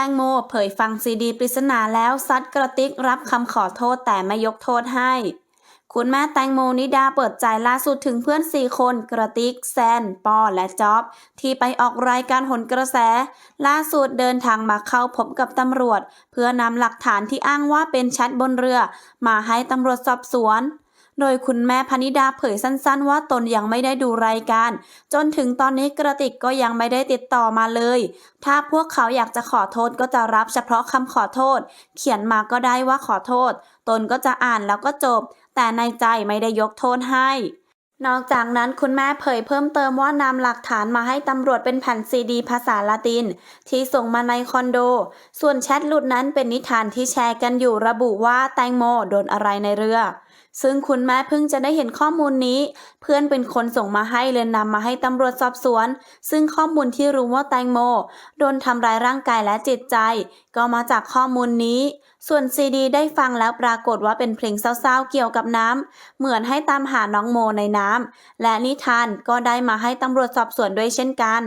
แตงโมเผยฟังซีดีปริศนาแล้วซัดกระติกรับคำขอโทษแต่ไม่ยกโทษให้ คุณแม่แตงโมนิดาเปิดใจล่าสุดถึงเพื่อนสี่คน กระติกแซน ปอ และจ๊อบ ที่ไปออกรายการหนกระแส ล่าสุดเดินทางมาเข้าพบกับตำรวจ เพื่อนำหลักฐานที่อ้างว่าเป็นแชทบนเรือ มาให้ตำรวจสอบสวน โดยคุณแม่พนิดาเผยสั้นๆ ว่าตนยังไม่ได้ดูรายการ จนถึงตอนนี้กระติกก็ยังไม่ได้ติดต่อมาเลย ถ้าพวกเขาอยากจะขอโทษก็จะรับเฉพาะคำขอโทษ เขียนมาก็ได้ว่าขอโทษ ตนก็จะอ่านแล้วก็จบ แต่ในใจไม่ได้ยกโทษให้ นอกจากนั้นคุณแม่เผยเพิ่มเติมว่านำหลักฐานมาให้ตำรวจเป็นแผ่นซีดีภาษาละติน ที่ส่งมาในคอนโด ส่วนแชทหลุดนั้นเป็นนิทานที่แชร์กันอยู่ระบุว่าแตงโมโดนอะไรในเรือ ซึ่งคุณแม่เพิ่งจะได้เห็นข้อมูลนี้ เพื่อนเป็นคนส่งมาให้เลยนำมาให้ตำรวจสอบสวน ซึ่งข้อมูลที่รู้ว่าแตงโม โดนทำร้ายร่างกายและจิตใจ ก็มาจากข้อมูลนี้ส่วนซีดีได้ฟังแล้วปรากฏว่าเป็นเพลงเศร้าๆเกี่ยวกับน้ำเหมือนให้ตามหาน้องโมในน้ำน้ำและนิทานก็ได้มาให้ตำรวจสอบสวนด้วยเช่นกัน